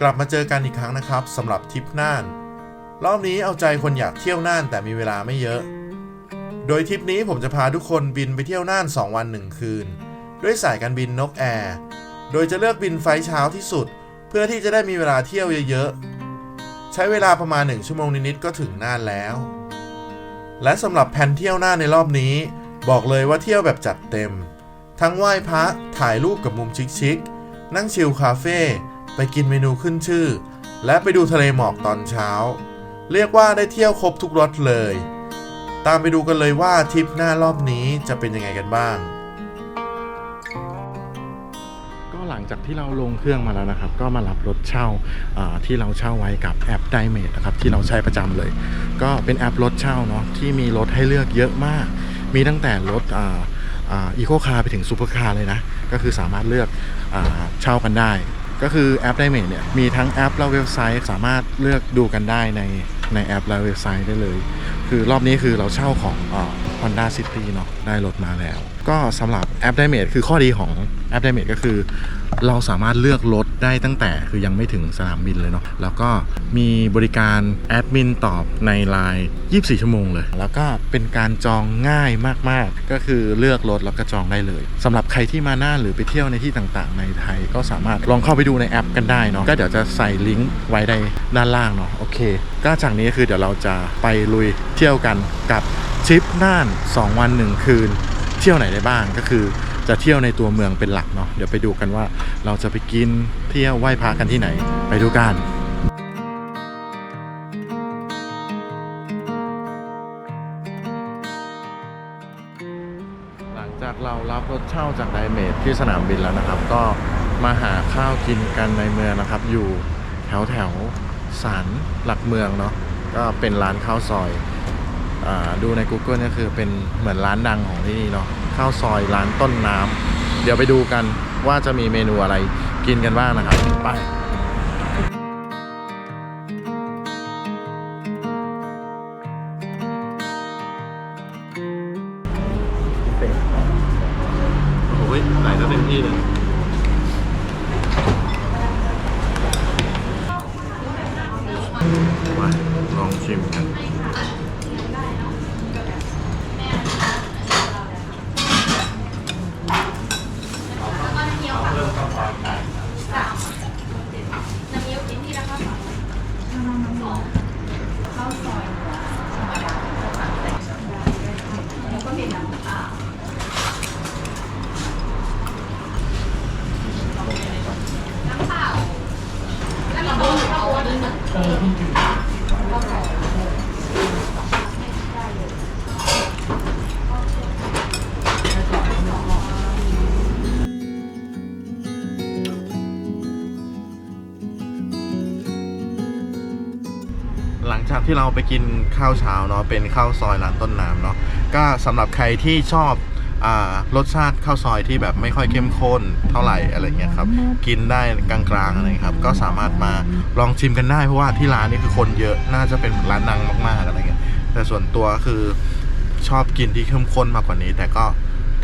กลับมาเจอกันอีกครั้งนะครับสำหรับทริปน่าน รอบนี้เอาใจคนอยากเที่ยวน่านแต่มีเวลาไม่เยอะ โดยทริปนี้ผมจะพาทุกคนบินไปเที่ยวน่าน 2 วัน 1 คืน ด้วยสายการบินนกแอร์ โดยจะเลือกบินไฟเช้าที่สุด เพื่อที่จะได้มีเวลาเที่ยวเยอะๆ ใช้เวลาประมาณ 1 ชั่วโมงนิดๆก็ถึงน่านแล้ว และสำหรับแผนเที่ยวน่านในรอบนี้ บอกเลยว่าเที่ยวแบบจัดเต็ม ทั้งไหว้พระถ่ายรูปกับมุมชิคๆนั่งชิลคาเฟ่ ไปกินเมนูขึ้นชื่อ และไปดูทะเลหมอกตอนเช้า เรียกว่าได้เที่ยวครบทุกรสเลย ตามไปดูกันเลยว่าทริปหน้ารอบนี้จะเป็นยังไงกันบ้าง ก็หลังจากที่เราลงเครื่องมาแล้วนะครับ ก็มารับรถเช่าที่เราเช่าไว้กับแอป d i m a t e นะครับที่เราใช้ประจำเลย ก็เป็นแอปรถเช่าเนาะที่มีรถให้เลือกเยอะมาก มีตั้งแต่รถอีโคคาร์ไปถึงซูเปอร์คาร์เลยนะ ก็คือสามารถเลือกอเช่ากันได้ ก็คือแอปไดเมทเนี่ยมีทั้งแอปและเว็บไซต์ สามารถเลือกดูกันได้ในในแอปและเว็บไซต์ได้เลย คือรอบนี้คือเราเช่าของอ่า Honda City เนาะได้รถมาแล้ว ก็สำหรับแอปไดเมทคือข้อดีของ แอป d i m a t e ก็คือ เราสามารถเลือกรถได้ตั้งแต่คือยังไม่ถึงสนามบินเลยเนาะแล้วก็มีบริการแอดมินตอบในไลน์24 ชั่วโมงเลย แล้วก็เป็นการจองง่ายมากๆ ก็คือเลือกรถแล้วก็จองได้เลยสำหรับใครที่มาหน้าหรือไปเที่ยวในที่ต่างๆ ในไทย ก็สามารถลองเข้าไปดูในแอปกันได้เนาะก็เดี๋ยวจะใส่ลิงก์ไว้ในด้านล่างเนาะโอเค ก็จากนี้คือเดี๋ยวเราจะไปลุยเที่ยวกันกับทริปน่าน 2 วัน 1 คืน เที่ยวไหนได้บ้างก็คือ จะเที่ยวในตัวเมืองเป็นหลักเนาะเดี๋ยวไปดูกันว่าเราจะไปกินเที่ยวไหว้พระกันที่ไหน ไปดูกันหลังจากเรารับรถเช่าจากไดเมทที่สนามบินแล้วนะครับ ก็มาหาข้าวกินกันในเมืองนะครับ อยู่แถวแถวสารหลักเมืองเนาะก็เป็นร้านข้าวซอยอดูใน Google ก็คือเป็นเหมือนร้านดังของที่นี่เนาะ ข้าวซอยร้านต้นน้ำเดี๋ยวไปดูกันว่าจะมีเมนูอะไรกินกันบ้างนะครับไปโอ้ยไหลก็เต็มที่เลย หลังจากที่เราไปกินข้าวเช้าเนาะเป็นข้าวซอยร้านต้นน้ำเนาะก็สำหรับใครที่ชอบ รสชาติข้าวซอยที่แบบไม่ค่อยเข้มข้นเท่าไหร่อะไรเงี้ยครับกินได้กลางๆอะไรครับก็สามารถมาลองชิมกันได้เพราะว่าที่ร้านนี่คือคนเยอะน่าจะเป็นร้านดังมากๆอะไรเงี้ยแต่ส่วนตัวคือชอบกินที่เข้มข้นมากกว่านี้ แต่ก็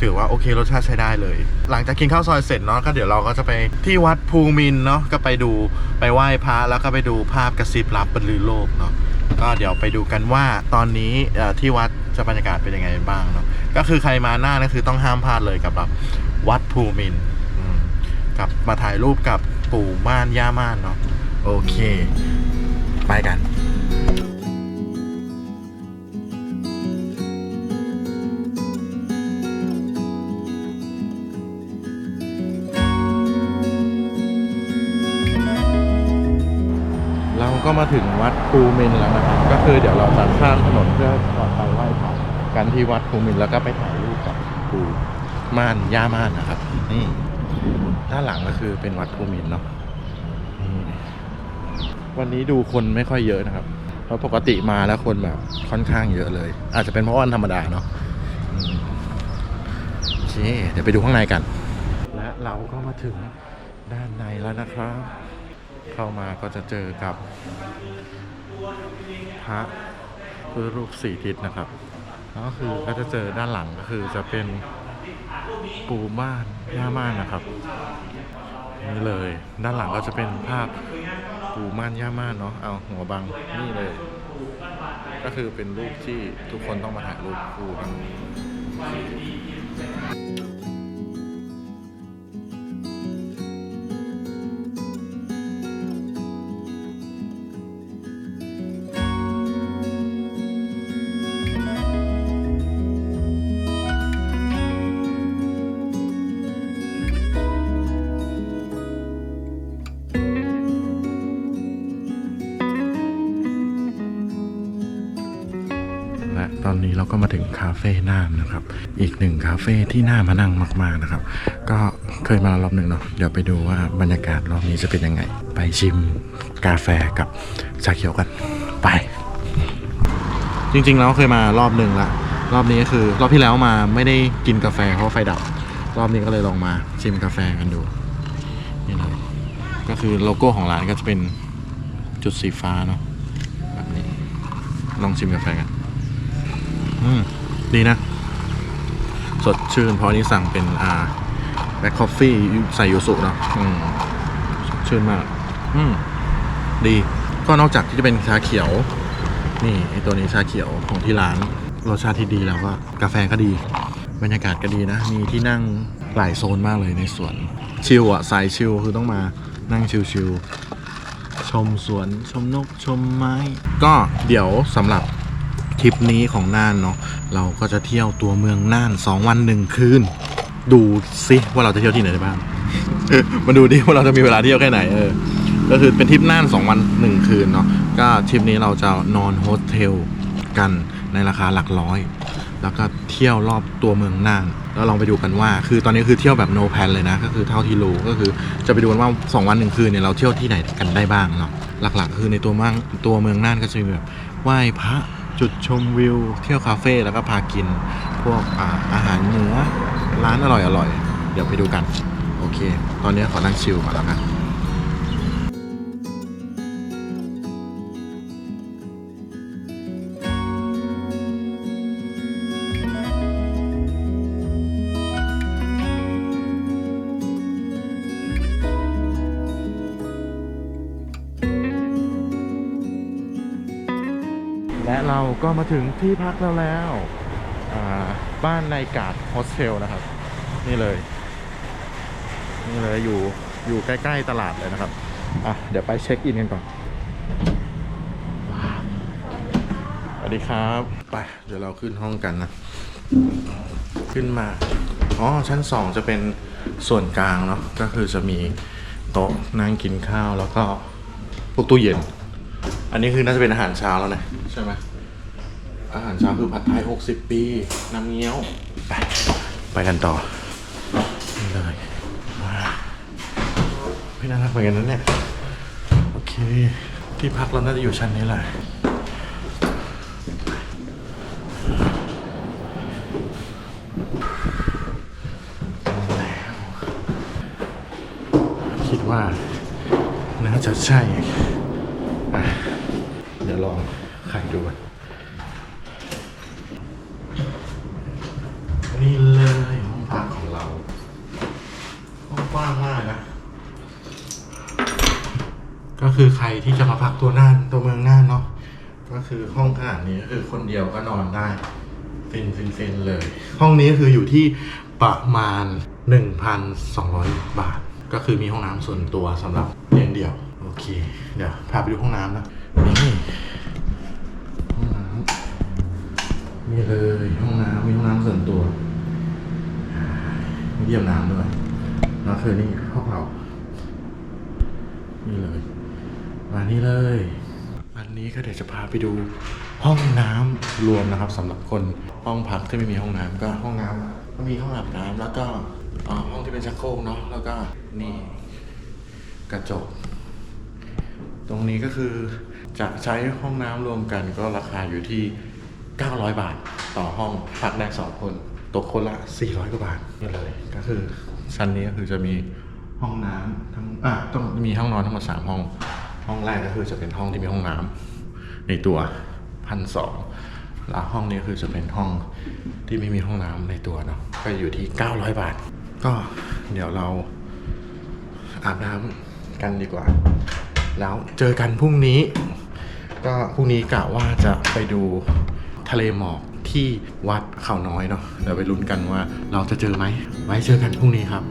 ถือว่าโอเครสชาติใช้ได้เลย หลังจากกินข้าวซอยเสร็จเนาะก็เดี๋ยวเราก็จะไปที่วัดภูมินทร์เนาะก็ไปดูไปไหว้พระแล้วก็ไปดูภาพกระซิบรับบรรลือโลกเนาะ ก็เดี๋ยวไปดูกันว่าตอนนี้ที่วัดจะบรรยากาศเป็นยังไงบ้างเนาะก็คือใครมาหน้าก็คือต้องห้ามพลาดเลยกับแบบวัดภูมินกับมาถ่ายรูปกับปู่ม่านย่าม่านเนาะโอเค ไปกัน ก็มาถึงวัดภูมินแล้วนะครับ ก็คือเดี๋ยวเราจะข้ามถนนเพื่อก่อนไปไหว้พระกันที่วัดภูมินแล้วก็ไปถ่ายรูปกับปู่ม่านย่าม่านนะครับ นี่ด้านหลังก็คือเป็นวัดภูมินเนาะวันนี้ดูคนไม่ค่อยเยอะนะครับ เพราะปกติมาแล้วคนแบบค่อนข้างเยอะเลย อาจจะเป็นเพราะวันธรรมดาเนาะโอเคเดี๋ยวไปดูข้างในกัน และเราก็มาถึงด้านในแล้วนะครับ เข้ามาก็จะเจอกับ พระคือรูปสี่ทิศนะครับแล้วก็คือก็จะเจอด้านหลังก็คือจะเป็นปูม่านย่าม่านนะครับนี่เลย ด้านหลังก็จะเป็นภาพปูม่านย่าม่านเนาะเอาหัวบังนี่เลย ก็คือเป็นรูปที่ทุกคนต้องมาถ่ายรูปคู่กัน ก็มาถึงคาเฟ่น่านนะครับ อีกหนึ่งคาเฟ่ที่น่ามานั่งมากๆนะครับ ก็เคยมารอบหนึ่งเนาะเดี๋ยวไปดูว่าบรรยากาศรอบนี้จะเป็นยังไง ไปชิมกาแฟกับชาเขียวกันไป จริงๆแล้วเคยมารอบหนึ่งละรอบนี้ก็คือ รอบที่แล้วมาไม่ได้กินกาแฟเพราะไฟดับ รอบนี้ก็เลยลองมาชิมกาแฟกันดูนี่เลยก็คือโลโก้ของร้านก็จะเป็นจุดสีฟ้าเนาะแบบนี้ลองชิมกาแฟกัน ดีนะ สดชื่น เพราะนี้สั่งเป็นอ่าแบล็คคอฟฟี่ใส่ยูสุเนาะอืมสดชื่นมาก อืม ดีก็นอกจากที่จะเป็นชาเขียว นี่ไอตัวนี้ชาเขียวของที่ร้านรสชาติที่ดีแล้วก็กาแฟก็ดี บรรยากาศก็ดีนะ มีที่นั่งหลายโซนมากเลยในสวน ชิลอะสายชิลคือต้องมานั่งชิลๆชมสวนชมนกชมไม้ ก็เดี๋ยวสำหรับ ทริปนี้ของน่านเนาะเราก็จะเที่ยวตัวเมืองน่าน 2 วันหนึ่งคืน ดูซิว่าเราจะเที่ยวที่ไหนได้บ้างมาดูดิว่าเราจะมีเวลาเที่ยวแค่ไหนเออก็คือเป็นทริปน่าน 2 วัน 1 คืนเนาะก็ทริปนี้เราจะนอนโฮสเทลกันในราคาหลักร้อย แล้วก็เที่ยวรอบตัวเมืองน่านแล้วลองไปดูกันว่า คือตอนนี้คือเที่ยวแบบ no plan เลยนะ ก็คือเท่าที่รู้ก็คือจะไปดูกันว่า 2 วันหนึ่งคืนเนี่ยเราเที่ยวที่ไหนกันได้บ้างเนาะหลักๆ คือในตัวเมืองตัวเมืองน่านก็จะมีแบบไหว้พระ จุดชมวิว เที่ยวคาเฟ่แล้วก็พากินพวกอาอาหารเหนือร้านอร่อยๆเดี๋ยวไปดูกัน โอเค ตอนนี้ขอนั่งชิลมาแล้วกัน ถึงที่พักแล้วแล้วบ้านในกาดโฮสเทลนะครับ นี่เลย นี่เลยอยู่อยู่ใกล้ ๆ ตลาดเลยนะครับ อะ เดี๋ยวไปเช็คอินกันก่อนสวัสดีครับไปเดี๋ยวเราขึ้นห้องกันนะ ขึ้นมา อ๋อ ชั้นสองจะเป็นส่วนกลางเนาะก็คือจะมีโต๊ะนั่งกินข้าวแล้วก็พวกตู้เย็น อันนี้คือน่าจะเป็นอาหารเช้าแล้วนะใช่ไหม อาหารเช้าคือผัดไทย 60 ปี น้ำเงี้ยว ไป ไปกันต่อนี่เลยว้าวไม่น่ารักเหมือนกันนะเนี่ย โอเค ที่พักเราน่าจะอยู่ชั้นนี้แหละ คิดว่าน่าจะใช่อะเดี๋ยวลองไขดูกันนี่เลยห้องพักของเรา ห้องกว้างมากนะ ก็คือใคร ที่จะมาพักตัวน่านตัวเมืองน่านเนาะก็คือห้องขนาดนี้คือคนเดียวก็นอนได้ฟินฟินฟินเลย ห้องนี้คืออยู่ที่ประมาณ 1,200 บาท ก็คือมีห้องน้ำส่วนตัวสำหรับเตียงเดี่ยว โอเค เดี๋ยวพาไปดูห้องน้ำนะนี่ห้องน้ำนี่เลยห้องน้ำมีห้องน้ำส่วนตัวมีเยี่ยมน้ำด้วยแล้วคือนี่ห้องเรานี่เลย มานี่เลย วันนี้ก็เดี๋ยวจะพาไปดูห้องน้ำรวมนะครับสำหรับคนห้องพักที่ไม่มีห้องน้ำก็ห้องน้ำก็มีห้องอาบน้ำแล้วก็อ่าห้องที่เป็นชักโครกเนาะแล้วก็นี่กระจก ตรงนี้ก็คือจะใช้ห้องน้ำรวมกันก็ราคาอยู่ที่ 900 บาทต่อห้องพักได้สองคนตกคนละ 400 กว่าบาทนี่เลยก็คือชั้นนี้ก็คือจะมีห้องน้ำทั้งอะต้องมีห้องนอนทั้งหมดสามห้อง ห้องแรกก็คือจะเป็นห้องที่มีห้องน้ำในตัวพันสองแล้วห้องนี้คือจะเป็นห้องที่ไม่มีห้องน้ำในตัวเนาะก็อยู่ที่ 900 บาท ก็เดี๋ยวเราอาบน้ำกันดีกว่า แล้วเจอกันพรุ่งนี้ ก็พรุ่งนี้กะว่าจะไปดูทะเลหมอกที่วัดเขาน้อยเนาะเดี๋ยวไปลุ้นกันว่าเราจะเจอไหมไว้เจอกันพรุ่งนี้ครับ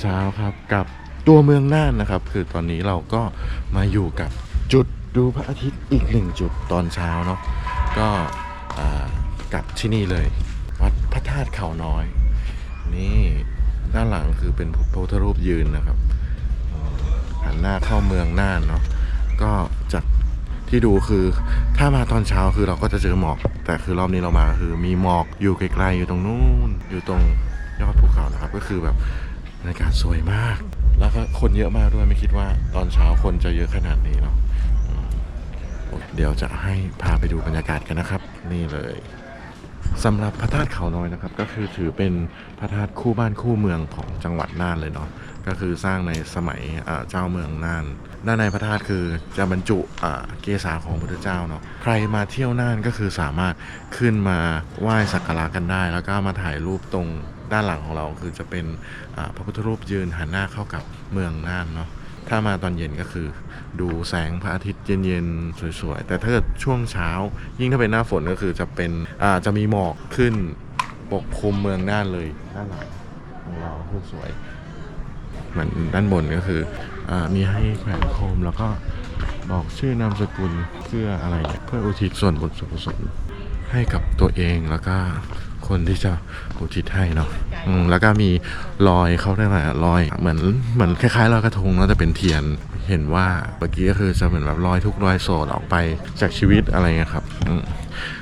เช้าครับกับตัวเมืองน่านนะครับ คือตอนนี้เราก็มาอยู่กับจุดดูพระอาทิตย์อีกหนึ่งจุดตอนเช้าเนาะก็อ่ากับที่นี่เลย วัดพระธาตุเขาน้อย นี่ด้านหลังคือเป็นพระพุทธรูปยืนนะครับหันหน้าเข้าเมืองน่านเนาะก็จากที่ดูคือถ้ามาตอนเช้าคือเราก็จะเจอหมอก แต่คือรอบนี้เรามาคือมีหมอกอยู่ไกลๆอยู่ตรงนู้นอยู่ตรงยอดภูเขานะครับ ก็คือแบบ รรยากาศสวยมาก แล้วก็คนเยอะมากด้วยไม่คิดว่าตอนเช้าคนจะเยอะขนาดนี้เนาะเดี๋ยวจะให้พาไปดูบรรยากาศกันนะครับ นี่เลยสำหรับพระธาตุเขาน้อยนะครับ ก็คือถือเป็นพระธาตุคู่บ้านคู่เมืองของจังหวัดน่านเลยเนาะก็คือสร้างในสมัยเจ้าเมืองน่านด้านในพระธาตุคือจะบรรจุเกศาของพระพุทธเจ้าเนาะใครมาเที่ยวน่านก็คือสามารถขึ้นมาไหว้สักการะกันได้ แล้วก็มาถ่ายรูปตรง ด้านหลังของเราคือจะเป็นพระพุทธรูปยืนหันหน้าเข้ากับเมืองน่านเนาะถ้ามาตอนเย็นก็คือ ดูแสงพระอาทิตย์เย็นๆสวยๆ แต่ถ้าเกิดช่วงเช้า ยิ่งถ้าเป็นหน้าฝนก็คือจะเป็นอ่าจะมีหมอกขึ้นปกคลุมเมืองน่านเลยด้านหลังของเราคือสวยเหมือนด้านบนก็คืออามีให้แขวนโคมแล้วก็บอกชื่อนามสกุลเพื่ออะไรเนี่ยเพื่ออุทิศส่วนบุญส่วนกุศลให้กับตัวเองแล้วก็ คนที่จะอุทิศให้เนาะอืมแล้วก็มีรอยเขาเรียกอะไรรอย เหมือนเหมือนคล้ายๆรอยกระทงแล้วแต่เป็นเทียนเห็นว่าเมื่อกี้ก็คือจะเหมือนแบบรอยทุกรอยโศกออกไปจากชีวิตอะไรเงี้ยครับอืม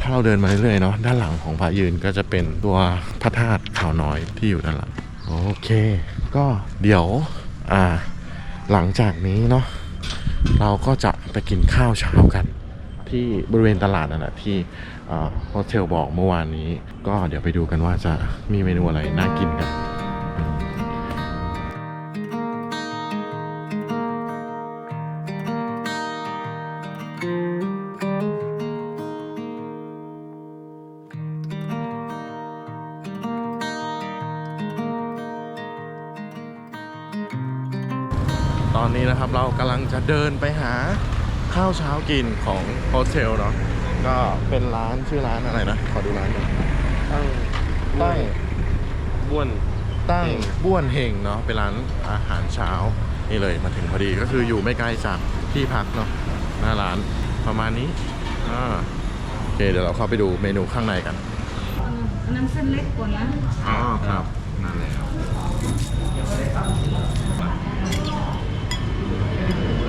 ถ้าเราเดินมาเรื่อยๆเนาะด้านหลังของพระยืนก็จะเป็นตัวพระธาตุขาวน้อยที่อยู่ด้านหลังโอเค ก็เดี๋ยวอ่าหลังจากนี้เนาะเราก็จะไปกินข้าวเช้ากัน ที่บริเวณตลาดนั่นแหละที่ โฮสเทลบอกเมื่อวานนี้ ก็เดี๋ยวไปดูกันว่าจะมีเมนูอะไรน่ากินกันตอนนี้นะครับเรากำลังจะเดินไปหาข้าวเช้ากินของโฮสเทลเนาะ ก็เป็นร้านชื่อร้านอะไรนะ ขอดูร้านหน่อยตั้งตั้งบ้วนตั้งเฮงบ้วนเฮงเนาะเป็นร้านอาหารเช้านี่เลยมาถึงพอดีก็คืออยู่ไม่ไกลจากที่พักเนาะหน้าร้านประมาณนี้อ่าโอเคเดี๋ยวเราเข้าไปดูเมนูข้างในกันอันนั้นเส้นเล็กกว่านะอ๋อครับนั่นแล้ว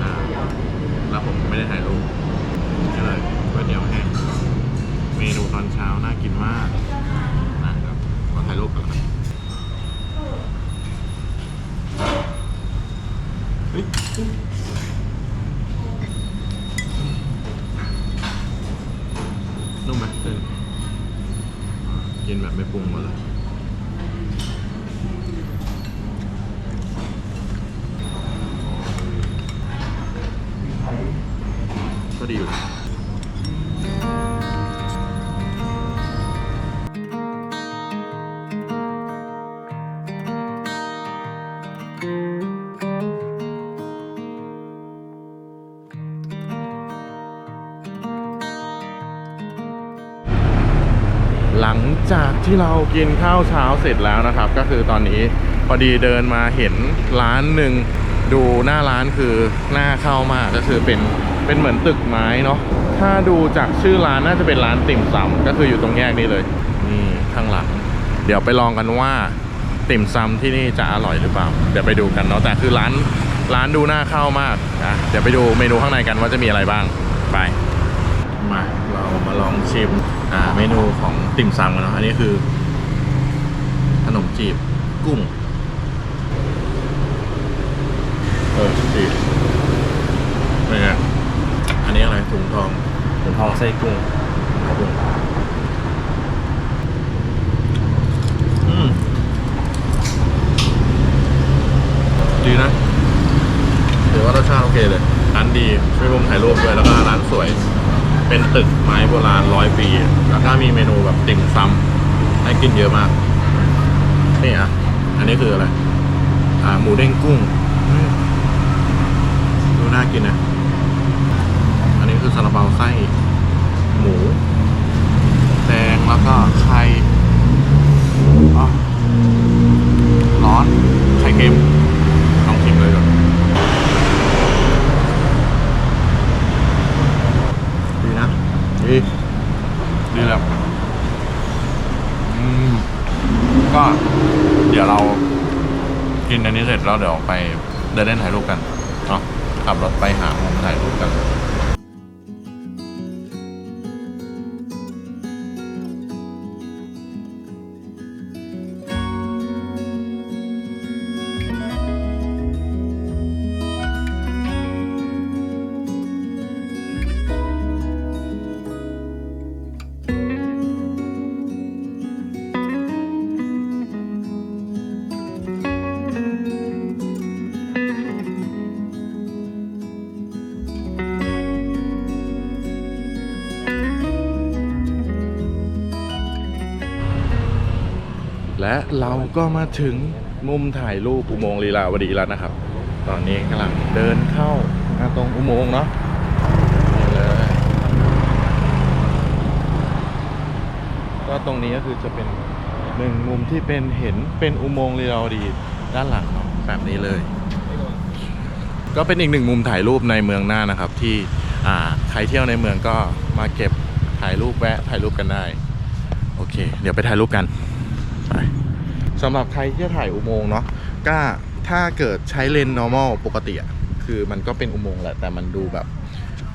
อ่าแล้วผมไม่ได้ถ่ายรูปนี่เลย ก๋วยเตี๋ยวแห้งเมนูตอนเช้าน่ากินมากนะครับขอถ่ายรูปก่อนนะเฮ้ยนุ่มไหมเส้นกินแบบไม่ปรุงมาเลยก็ดีอยู่นะ จากที่เรากินข้าวเช้าเสร็จแล้วนะครับ ก็คือตอนนี้พอดีเดินมาเห็นร้านหนึ่งดูหน้าร้านคือหน้าเข้ามากก็คือเป็นเป็นเหมือนตึกไม้เนาะถ้าดูจากชื่อร้านน่าจะเป็นร้านติ่มซำก็คืออยู่ตรงแยกนี้เลยนี่ข้างหลัง เดี๋ยวไปลองกันว่าติ่มซำที่นี่จะอร่อยหรือเปล่า เดี๋ยวไปดูกันเนาะแต่คือร้านร้านดูหน่าเข้ามากอะเดี๋ยวไปดูเมนูข้างในกันว่าจะมีอะไรบ้างไป มาเรามาลองชิมอ่าเมนูของติ่มซำกันเนาะอันนี้คือ ขนมจีบกุ้งเออจีบเป็นไงอันนี้อะไรถุงทองถุงทองไส้กุ้งกุ้งอืมดีนะถือว่ารสชาติโอเคเลยร้านดีช่วยมุมถ่ายรูปด้วยแล้วก็ร้านสวย เป็นตึกไม้โบราณร้อยปีแล้วก็มีเมนูแบบติ่มซำให้กินเยอะมากนี่อะ อันนี้คืออะไร อ่า หมูเด้งกุ้ง ดูน่ากินนะ อันนี้คือซาลาเปาไส้ หมู แดงแล้วก็ไข่อ๋อร้อน ไข่เค็มลองชิมเลยก่อนดีนะ ดี ดีแบบอืม ก็ เดี๋ยวเรากินอันนี้เสร็จ แล้วเดี๋ยวไปเดินเล่นถ่ายรูปกันเนาะขับรถไปหามุมถ่ายรูปกัน และเราก็มาถึงมุมถ่ายรูปอุโมงค์ลีลาวดีแล้วนะครับ ตอนนี้กำลังเดินเข้ามาตรงอุโมงค์เนาะนี่เลยก็ตรงนี้ก็คือจะเป็นหนึ่งมุมที่เป็นเห็นเป็นอุโมงค์ลีลาวดีด้านหลังเนาะแบบนี้เลย ก็เป็นอีกหนึ่งมุมถ่ายรูปในเมืองน่านนะครับ ที่ใครเที่ยวในเมืองก็มาเก็บถ่ายรูปแวะถ่ายรูปกันได้ โอเค เดี๋ยวไปถ่ายรูปกัน ไปสำหรับใครที่จะถ่ายอุโมงค์เนาะก็ถ้าเกิดใช้เลนส์ normal ปกติอะคือมันก็เป็นอุโมงค์แหละแต่มันดูแบบ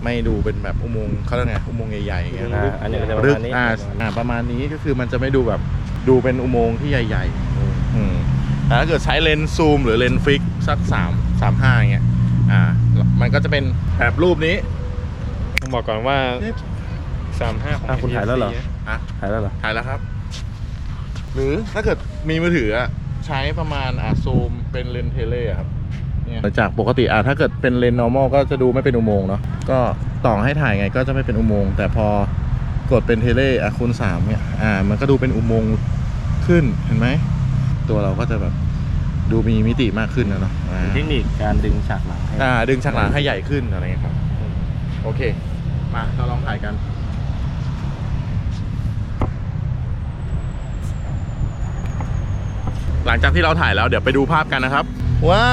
ไม่ดูเป็นแบบอุโมงค์เขาเรียกไงอุโมงค์ใหญ่ๆอย่างเงี้ยอ่าอันนี้ก็จะประลึกมาณนี้ อ่าอ่าประมาณนี้ก็คือมันจะไม่ดูแบบดูเป็นอุโมงค์ที่ใหญ่ๆอืมแต่ถ้าเกิดใช้เลนส์ซูมหรือเลนส์ฟิกสักสามสามห้าอย่างเงี้ยอ่า มันก็จะเป็นแบบรูปนี้ต้องบอกก่อนว่าสามห้าของ อะคุณถ่ายแล้วเหรอ NTSC อะถ่ายแล้วเหรอ ถ่ายแล้วครับ หรือถ้าเกิดมีมือถืออะใช้ประมาณอะซูมเป็นเลนส์เทเลอะครับเนี่ยจากปกติอะถ้าเกิดเป็นเลนส์ normal ก็จะดูไม่เป็นอุโมงค์เนาะก็ต่อให้ถ่ายไงก็จะไม่เป็นอุโมงค์แต่พอกดเป็นเทเลอะคูณสามเนี่ยอ่ามันก็ดูเป็นอุโมงค์ขึ้นเห็นไหมตัวเราก็จะแบบดูมีมิติมากขึ้นนะเนาะอ่าเทคนิคการดึงฉากหลังให้ อ่าดึงฉากหลังให้ใหญ่ขึ้นอะไรเงี้ยครับ โอเค มาเราลองถ่ายกัน ลังจากที่เราถ่ายแล้วเดี๋ยวไปดูภาพกันนะครับว้า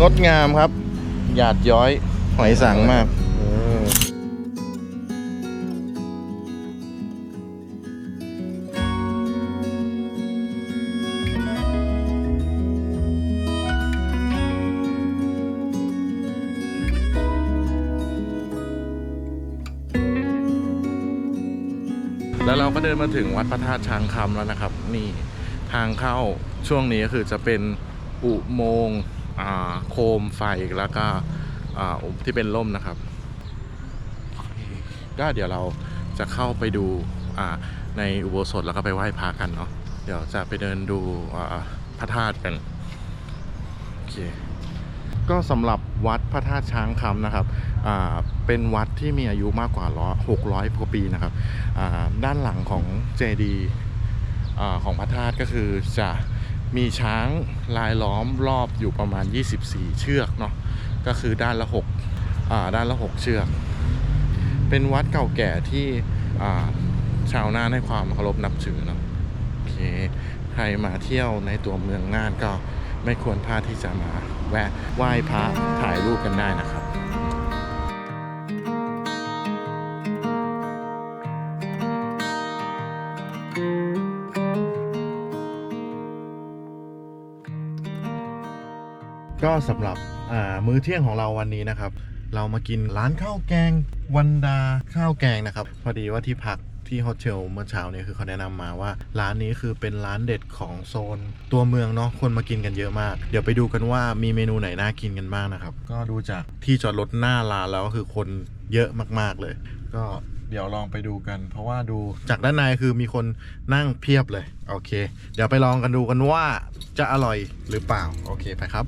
งดงามครับ หยาดย้อยหอยสังมากแล้วเราก็เดินมาถึงวัดพระธาตุช้างคำแล้วนะครับ นี่ ทางเข้าช่วงนี้ก็คือจะเป็นอุโมงค์โคมไฟแล้วก็ที่เป็นร่มนะครับ ก็เดี๋ยวเราจะเข้าไปดูในอุโบสถแล้วก็ไปไหว้พระกันเนาะเดี๋ยวจะไปเดินดูพระธาตุกันโอเคก็สำหรับวัดพระธาตุช้างคำนะครับเป็นวัดที่มีอายุมากกว่าหกร้อยกว่าปีนะครับด้านหลังของเจดีย์ ของพระธาตุก็คือจะมีช้างลายล้อมรอบอยู่ประมาณ 24 เชือกเนาะก็คือด้านละ6ด้านละ 6 เชือก เป็นวัดเก่าแก่ที่ชาวน่านให้ความเคารพนับถือเนาะโอเคใครมาเที่ยวในตัวเมืองน่านก็ไม่ควรพลาดที่จะมาแวะไหว้พระถ่ายรูปกันได้นะครับ สำหรับมื้อเที่ยงของเราวันนี้นะครับ เรามากินร้านข้าวแกงวันดาข้าวแกงนะครับ พอดีว่าที่พักที่โฮเทลเมื่อเช้าเนี้คือเขาแนะนำมาว่า ร้านนี้คือเป็นร้านเด็ดของโซน ตัวเมืองเนาะคนมากินกันเยอะมาก เดี๋ยวไปดูกันว่ามีเมนูไหนน่ากินกันบ้างนะครับ ก็ดูจากที่จอดรถหน้าร้านแล้วก็คือคนเยอะมากๆเลย ก็เดี๋ยวลองไปดูกัน เพราะว่าดูจากด้านในคือมีคนนั่งเพียบเลย โอเค เดี๋ยวไปลองกันดูกันว่าจะอร่อยหรือเปล่า โอเคไปครับ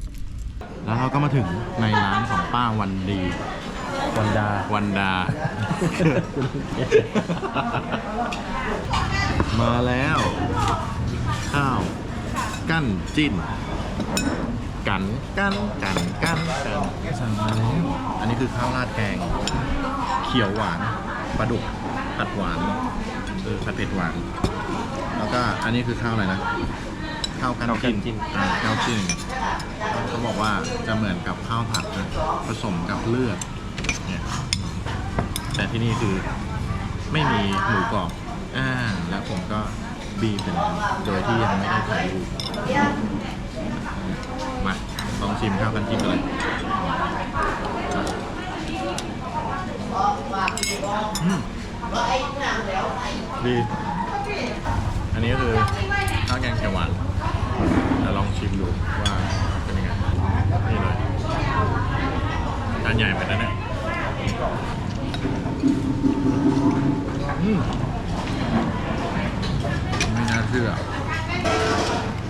แล้วเราก็มาถึงในร้านของป้าวันดี วันดา วันดา มาแล้ว ข้าว กั้นจิ้น กันกันกันกันกันสั่งมาแล้วอันนี้คือข้าวราดแกง เขียวหวานปลาดุกผัดหวานเออผัดเผ็ดหวาน แล้วก็อันนี้คือข้าวอะไรนะ ข้าวกันข้าวกันจิ้นอ่าข้าวจิ้นเขาบอกว่าจะเหมือนกับข้าวผัดนะผสมกับเลือดเนี่ยแต่ที่นี่คือไม่มีหมูกรอบอ่าแล้วผมก็บีบเป็นโดยที่ยังไม่ได้ถ่ายรูปมาลองชิมข้าวกันจิ้มกันเลยอืมดีอันนี้ก็คือข้าวแกงเขียวหวาน เดี๋ยวลองชิมดูว่าเป็นยังไงนี่เลยจานใหญ่ไปแล้วเนี่ยอืมไม่น่าเชื่อ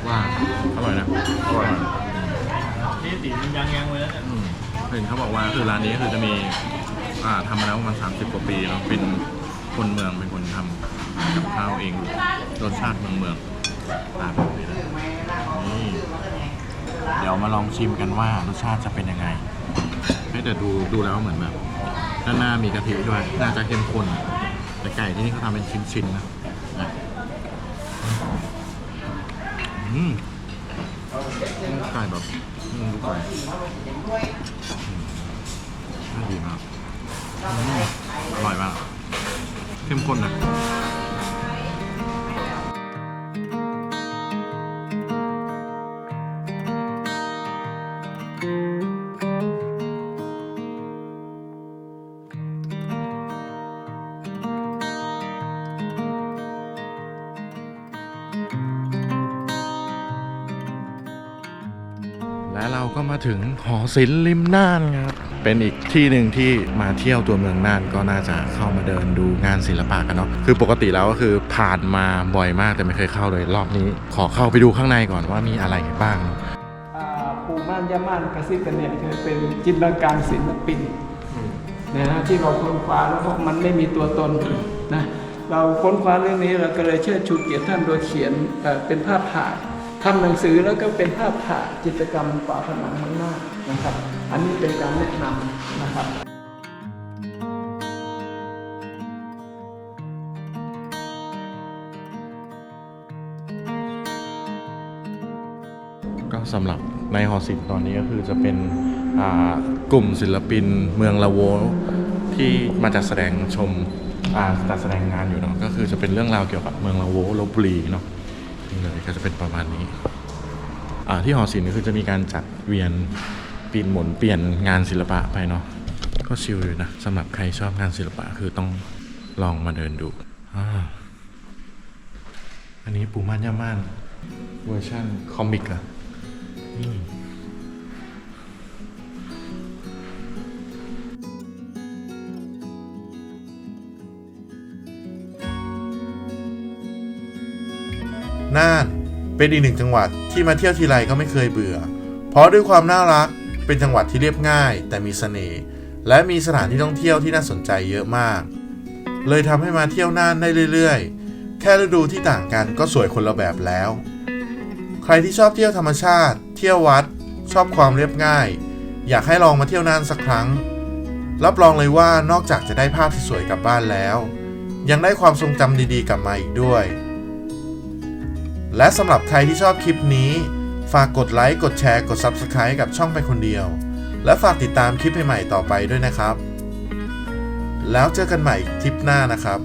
ว่าอร่อยนะอร่อยนี่ตีมันยังยังเลยนะอืมเห็นเขาบอกว่าคือร้านนี้คือจะมีอ่าทำมาแล้วประมาณสามสิบกว่าปีเนาะเป็นคนเมืองเป็นคนทำกับข้าวเองรสชาติเมืองเมืองตามแบบนี้เลยนี่เดี๋ยวมาลองชิมกันว่ารสชาติจะเป็นยังไงให้แต่ดูดูแล้วเหมือนแบบด้านหน้ามีกะทิด้วย น่าจะเข้มข้นแต่ไก่ที่นี่เขาทำเป็นชิ้นๆนะนะอืมไก่แบบอืมดูไก่น่าดีมากอืมอร่อยมากเข้มข้นนะ และเราก็มาถึงหอศิลป์ริมน่านครับ เป็นอีกที่หนึ่งที่มาเที่ยวตัวเมืองน่านก็น่าจะเข้ามาเดินดูงานศิลปะกันเนาะ คือปกติแล้วก็คือผ่านมาบ่อยมากแต่ไม่เคยเข้าเลยรอบนี้ ขอเข้าไปดูข้างในก่อนว่ามีอะไรบ้างเนอะอ่าปูม่านย่าม่านกระซิบกันเนี่ยคือเป็นจินตนาการศิลปินนะฮะที่เราค้นคว้าแล้วเพราะมันไม่มีตัวตนนะเราค้นคว้าเรื่องนี้เราก็เลยเชิดชูเกียรติท่านโดยเขียนเป็นภาพถ่าย ทำหนังสือแล้วก็เป็นภาพถ่ายจิตรกรรมฝาผนังข้างหน้านะครับ อันนี้เป็นการแนะนำนะครับก็สำหรับในหอศิลป์ตอนนี้ก็คือจะเป็นกลุ่มศิลปินเมืองละโวที่มาจัดแสดงชมจัดแสดงงานอยู่เนาะก็คือจะเป็นเรื่องราวเกี่ยวกับเมืองละโวลบบุรีเนาะ นี่เลยก็จะเป็นประมาณนี้ที่หอศิลป์ก็คือจะมีการจัดเวียนปีนหมุนเปลี่ยนงานศิลปะไปเนาะก็ชิลอยู่นะสำหรับใครชอบงานศิลปะคือต้องลองมาเดินดูอันนี้ปูม่านย่าม่านเวอร์ชันคอมิกอะนี่น่ เป็นอีกหนึ่งจังหวัดที่มาเที่ยวทีไรก็ไม่เคยเบื่อ เพราะด้วยความน่ารักเป็นจังหวัดที่เรียบง่าย แต่มีเสน่ห์และมีสถานที่ท่องเที่ยวที่น่าสนใจเยอะมาก เลยทำให้มาเที่ยวน่านได้เรื่อยๆ แค่ฤดูที่ต่างกันก็สวยคนละแบบแล้ว ใครที่ชอบเที่ยวธรรมชาติ เที่ยววัด ชอบความเรียบง่าย อยากให้ลองมาเที่ยวน่านสักครั้ง รับรองเลยว่านอกจากจะได้ภาพที่สวยกลับบ้านแล้ว ยังได้ความทรงจำดีๆกลับมาอีกด้วย และสำหรับใครที่ชอบคลิปนี้ ฝากกดไลค์กดแชร์กด Subscribe กับช่องไปคนเดียว และฝากติดตามคลิปใหม่ๆต่อไปด้วยนะครับ แล้วเจอกันใหม่คลิปหน้านะครับ